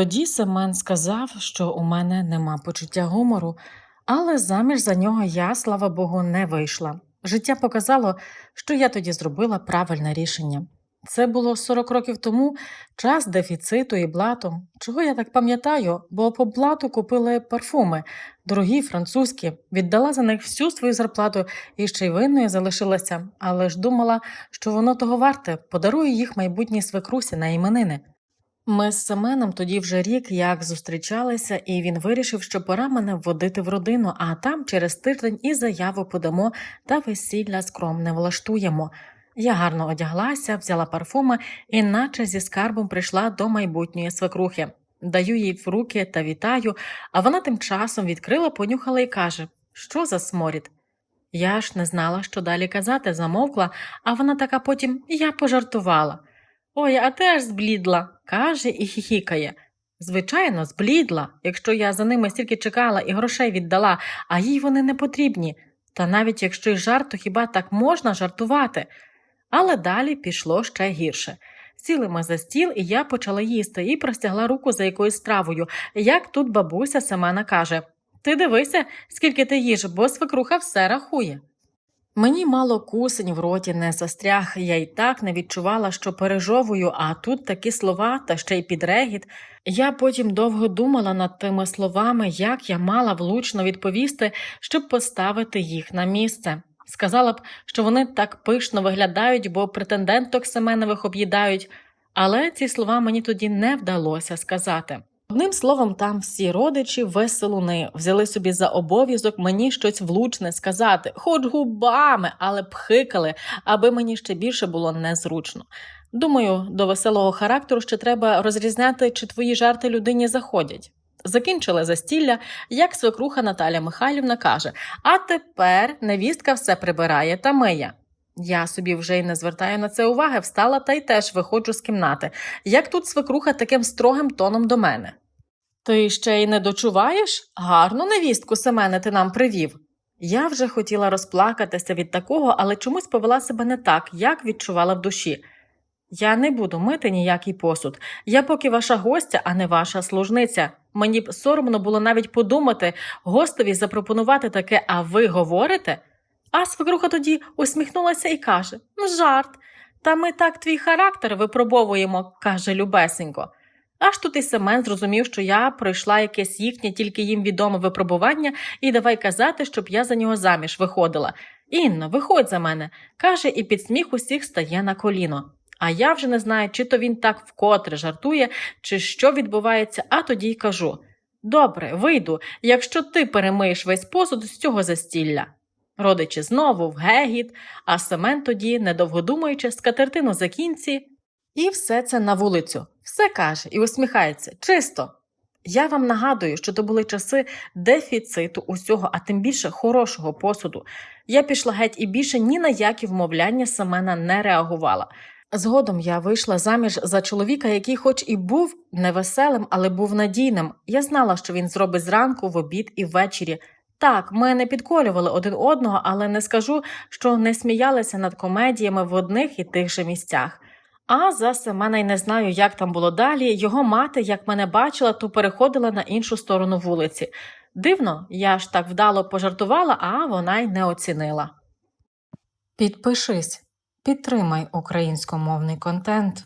Тоді Семен сказав, що у мене нема почуття гумору, але заміж за нього я, слава Богу, не вийшла. Життя показало, що я тоді зробила правильне рішення. Це було 40 років тому, час дефіциту і блату. Чого я так пам'ятаю, бо по блату купили парфуми, дорогі французькі, віддала за них всю свою зарплату і ще й винною залишилася, але ж думала, що воно того варте, подарую їх майбутній свекрусі на іменини. Ми з Семеном тоді вже рік як зустрічалися, і він вирішив, що пора мене вводити в родину, а там через тиждень і заяву подамо та весілля скромне влаштуємо. Я гарно одяглася, взяла парфуми і наче зі скарбом прийшла до майбутньої свекрухи. Даю їй в руки та вітаю, а вона тим часом відкрила, понюхала і каже: Що за сморід? Я ж не знала, що далі казати, замовкла, а вона така потім я пожартувала. Ой, а ти аж зблідла, каже і хіхікає. Звичайно, зблідла, якщо я за ними стільки чекала і грошей віддала, а їй вони не потрібні. Та навіть якщо й жарт, то хіба так можна жартувати? Але далі пішло ще гірше. Сіли ми за стіл, і я почала їсти і простягла руку за якоюсь стравою. Як тут бабуся Семена каже: Ти дивися, скільки ти їж, бо свекруха все рахує. Мені мало кусень в роті не застряг, я й так не відчувала, що пережовую, а тут такі слова та ще й підрегіт. Я потім довго думала над тими словами, як я мала влучно відповісти, щоб поставити їх на місце. Сказала б, що вони так пишно виглядають, бо претенденток Семенових об'їдають, але ці слова мені тоді не вдалося сказати. Одним словом, там всі родичі веселуни взяли собі за обов'язок мені щось влучне сказати, хоч губами, але пхикали, аби мені ще більше було незручно. Думаю, до веселого характеру ще треба розрізняти, чи твої жарти людині заходять. Закінчили застілля, як свекруха Наталя Михайлівна каже: А тепер невістка все прибирає та миє. Я собі вже й не звертаю на це уваги, встала та й теж виходжу з кімнати. Як тут свекруха таким строгим тоном до мене? Ти ще й не дочуваєш? Гарну невістку Семене ти нам привів. Я вже хотіла розплакатися від такого, але чомусь повела себе не так, як відчувала в душі. Я не буду мити ніякий посуд. Я поки ваша гостя, а не ваша служниця. Мені б соромно було навіть подумати, гостеві запропонувати таке, а ви говорите? А свекруха тоді усміхнулася і каже: Ну, жарт. Та ми так твій характер випробовуємо, каже любесенько. Аж тут і Семен зрозумів, що я пройшла якесь їхнє, тільки їм відоме випробування, і давай казати, щоб я за нього заміж виходила. Інно, виходь за мене, каже, і під сміх усіх стає на коліно. А я вже не знаю, чи то він так вкотре жартує, чи що відбувається, а тоді й кажу: Добре, вийду, якщо ти перемиєш весь посуд з цього застілля. Родичі знову в гегіт, а Семен тоді, недовго думаючи, скатертину за кінці, і все це на вулицю. Все каже і усміхається. Чисто. Я вам нагадую, що то були часи дефіциту усього, а тим більше хорошого посуду. Я пішла геть і більше ні на які вмовляння Семена не реагувала. Згодом я вийшла заміж за чоловіка, який, хоч і був невеселим, але був надійним. Я знала, що він зробить зранку, в обід і ввечері. Так, ми не підколювали один одного, але не скажу, що не сміялися над комедіями в одних і тих же місцях. А за Семена й не знаю, як там було далі. Його мати, як мене бачила, то переходила на іншу сторону вулиці. Дивно, я ж так вдало пожартувала, а вона й не оцінила. Підпишись, підтримай українськомовний контент.